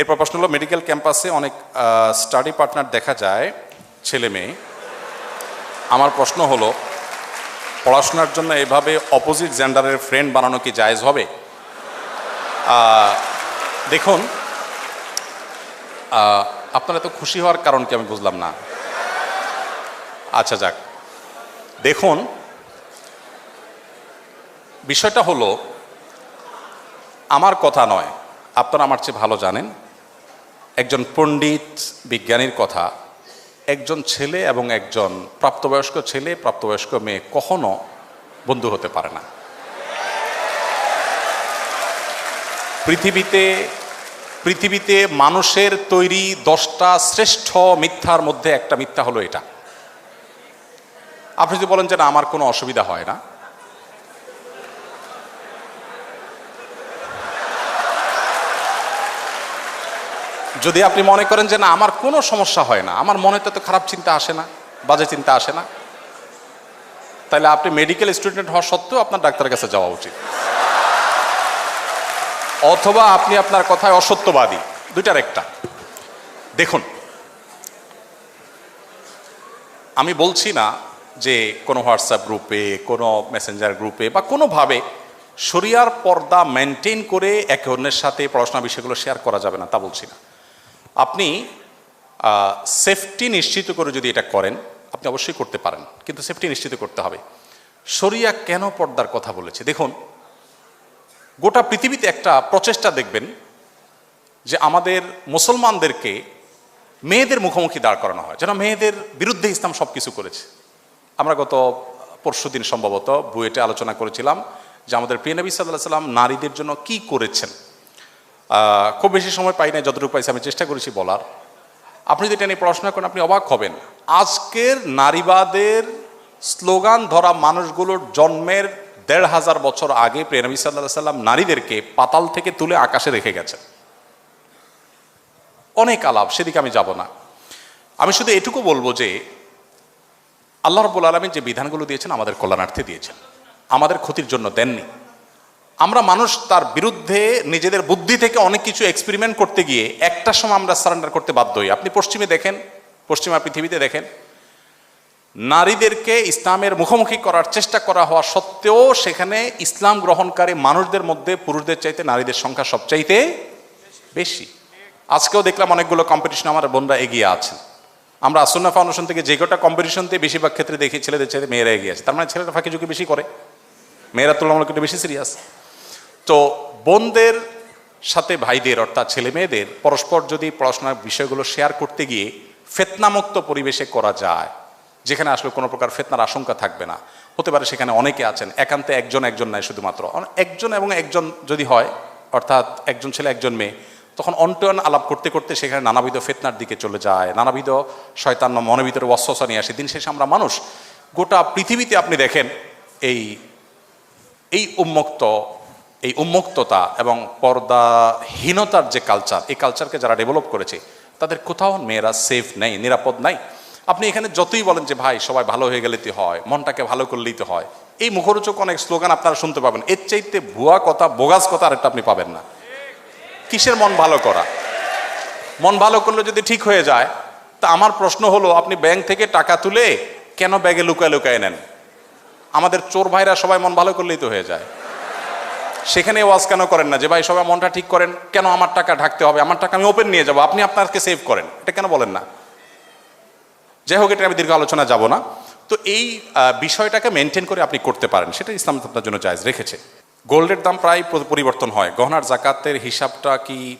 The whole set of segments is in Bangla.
এরপর প্রশ্ন হলো মেডিকেল ক্যাম্পাসে অনেক স্টাডি পার্টনার দেখা যায়, ছেলে মেয়ে। আমার প্রশ্ন হলো, পড়াশোনার জন্য এভাবে অপোজিট জেন্ডারের ফ্রেন্ড বানানো কি জায়েজ হবে? দেখুন আপনারা তো খুশি হওয়ার কারণ কি আমি বুঝলাম না। আচ্ছা যাক, দেখুন, বিষয়টা হলো, আমার কথা নয়। আপনারা আমার চেয়ে ভালো জানেন, একজন পণ্ডিত বিজ্ঞানীর কথা, একজন ছেলে এবং একজন প্রাপ্তবয়স্ক ছেলে, প্রাপ্তবয়স্ক মেয়ে কখনো বন্ধু হতে পারে না। পৃথিবীতে পৃথিবীতে মানুষের তৈরি দশটা শ্রেষ্ঠ মিথ্যার মধ্যে একটা মিথ্যা হলো এটা। আপনি যদি বলেন যে না, আমার কোনো অসুবিধা হয় না যদি আপনি মনে করেন যে না, আমার কোনো সমস্যা হয় না, আমার মনে তো খারাপ চিন্তা আসে না, বাজে চিন্তা আসে না, তাহলে আপনি মেডিকেল স্টুডেন্ট হওয়া সত্ত্বেও আপনার ডাক্তারের কাছে যাওয়া উচিত। অথবা আপনি আপনার কথায় অসত্যবাদী, দুইটার একটা। দেখুন, আমি বলছি না যে কোনো হোয়াটসঅ্যাপ গ্রুপে কোনো মেসেঞ্জার গ্রুপে বা কোনোভাবে শরিয়ার পর্দা মেনটেন করে একে অন্যের সাথে পড়াশোনা বিষয়গুলো শেয়ার করা যাবে না, তা বলছি না। আপনি সেফটি নিশ্চিত করে যদি এটা করেন, আপনি অবশ্যই করতে পারেন, কিন্তু সেফটি নিশ্চিত করতে হবে। শরিয়া কেন পর্দার কথা বলেছে? দেখুন, গোটা পৃথিবীতে একটা প্রচেষ্টা দেখবেন যে আমাদের মুসলমানদেরকে মেয়েদের মুখোমুখি দাঁড় করানো হয়। যেন মেয়েদের বিরুদ্ধে ইসলাম সব কিছু করেছে। আমরা গত পরশু দিন সম্ভবত বুয়েটে আলোচনা করেছিলাম যে আমাদের প্রিয় নবী সাল্লাহ সাল্লাম নারীদের জন্য কি করেছেন। খুব বেশি সময় পাই না যতটুকু পাইছি, আমি চেষ্টা করেছি বলার। আপনি যদি এটা নিয়ে পড়াশোনা করেন, আপনি অবাক হবেন। আজকের নারীবাদের স্লোগান ধরা মানুষগুলোর জন্মের দেড় হাজার বছর আগে প্রেনবী সাল্লাহ সাল্লাম নারীদেরকে পাতাল থেকে তুলে আকাশে রেখে গেছেন। অনেক আলাপ, সেদিকে আমি যাব না। আমি শুধু এটুকু বলব যে, আল্লাহ রব্বুল আলমী যে বিধানগুলো দিয়েছেন, আমাদের কল্যাণার্থে দিয়েছেন। আমাদের ক্ষতির জন্য দেননি। আমরা মানুষ তার বিরুদ্ধে নিজেদের বুদ্ধি থেকে অনেক কিছু এক্সপেরিমেন্ট করতে গিয়ে একটা সময় আমরা সারেন্ডার করতে বাধ্য হই। আপনি পশ্চিমে দেখেন, পশ্চিমা পৃথিবীতে দেখেন, নারীদেরকে ইসলামের মুখোমুখি করার চেষ্টা করা হওয়া সত্ত্বেও সেখানে ইসলাম গ্রহণকারী মানুষদের মধ্যে পুরুষদের চাইতে নারীদের সংখ্যা সবচাইতে বেশি। আজকেও দেখলাম অনেকগুলো কম্পিটিশন আমার বোনরা এগিয়ে আছেন। আমরা আসন্না ফাউন্ডেশন থেকে যে কটা কম্পিটিশনতে বেশিরভাগ ক্ষেত্রে দেখি ছেলেদের চাইতে মেয়েরা এগিয়ে আছে। তার মানে ছেলেরা ফাঁকি ঝুঁকি বেশি করে। মেয়েরা তুলনামূলক একটু বেশি সিরিয়াস তো বোনদের সাথে ভাইদের অর্থাৎ ছেলে মেয়েদের পরস্পর যদি পড়াশোনার বিষয়গুলো শেয়ার করতে গিয়ে ফেতনামুক্ত পরিবেশে করা যায়, যেখানে আসলে কোনো প্রকার ফেতনার আশঙ্কা থাকবে না। হতে পারে সেখানে অনেকে আছেন, একান্তে একজন একজন নাই শুধুমাত্র। একজন এবং একজন যদি হয়, অর্থাৎ একজন ছেলে, একজন মেয়ে, তখন অন্টন আলাপ করতে করতে সেখানে নানাবিধ ফেতনার দিকে চলে যায়, নানাবিধ শয়তান মনের ভিতরে ওয়াসওয়াসা নিয়ে আসে। দিন শেষে আমরা মানুষ, গোটা পৃথিবীতে আপনি দেখেন, এই এই উন্মুক্ত এই উন্মুক্ততা এবং পর্দাহীনতার যে কালচার এই কালচারকে যারা ডেভেলপ করেছে, তাদের কোথাও মেয়েরা সেফ নেই, নিরাপদ নাই। আপনি এখানে যতই বলেন যে, ভাই, সবাই ভালো হয়ে গেলে তো হয়, মনটাকে ভালো করলেই তো হয়। এই মুখরোচক অনেক স্লোগান আপনারা শুনতে পাবেন। এর চাইতে ভুয়া কথা, বোগাস কথা আরেকটা আপনি পাবেন না। কিসের মন ভালো করা? মন ভালো করলে যদি ঠিক হয়ে যায়, তা আমার প্রশ্ন হলো, আপনি ব্যাংক থেকে টাকা তুলে কেন ব্যাগে লুকায় লুকায় নেন? আমাদের চোর ভাইরা সবাই মন ভালো করলেই তো হয়ে যায়। সেখানে ওয়াজ কেন করেন না? যে, ভাই, সবাই মনটা ঠিক করেন। কেন আমার টাকা ঢাকতে হবে? আমার টাকা আমি ওপেন নিয়ে যাব। আপনি আপনাকে সেভ করেন। এটা কেন বলেন না? যাই হোক এটা আমি দীর্ঘ আলোচনা যাব না। তো এই বিষয়টাকে মেনটেন করে আপনি করতে পারেন। সেটা ইসলাম আপনার জন্য জায়জ রেখেছে। গোল্ডের দাম প্রায় পরিবর্তন হয়। গহনার জাকাতের হিসাবটা কি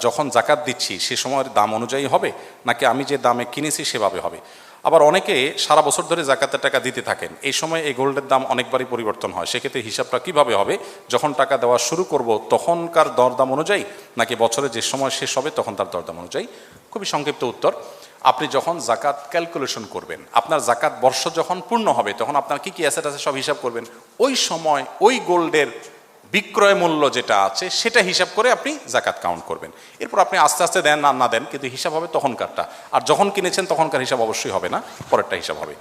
যখন জাকাত দিচ্ছি, সে সময়ের দাম অনুযায়ী হবে? নাকি আমি যে দামে কিনেছি, সেভাবে হবে? আবার অনেকে সারা বছর ধরে জাকাতের টাকা দিতে থাকেন। এই সময় এই গোল্ডের দাম অনেকবারই পরিবর্তন হয়। সেক্ষেত্রে হিসাবটা কীভাবে হবে? যখন টাকা দেওয়া শুরু করব, তখনকার দরদাম অনুযায়ী, নাকি বছরে যে সময় শেষ হবে, তখন তার দরদাম অনুযায়ী? খুবই সংক্ষিপ্ত উত্তর। আপনি যখন জাকাত ক্যালকুলেশন করবেন, আপনার জাকাত বর্ষ যখন পূর্ণ হবে, তখন আপনার কি কি অ্যাসেট আছে সব হিসাব করবেন। ওই সময় ওই গোল্ডের বিক্রয় মূল্য যেটা আছে, সেটা হিসাব করে আপনি জাকাত কাউন্ট করবেন। এরপর আপনি আস্তে আস্তে দেন না না দেন, কিন্তু হিসাব হবে তখনকারটা। আর যখন কিনেছেন, তখনকার হিসাব অবশ্যই হবে না, পরেরটা হিসাব হবে।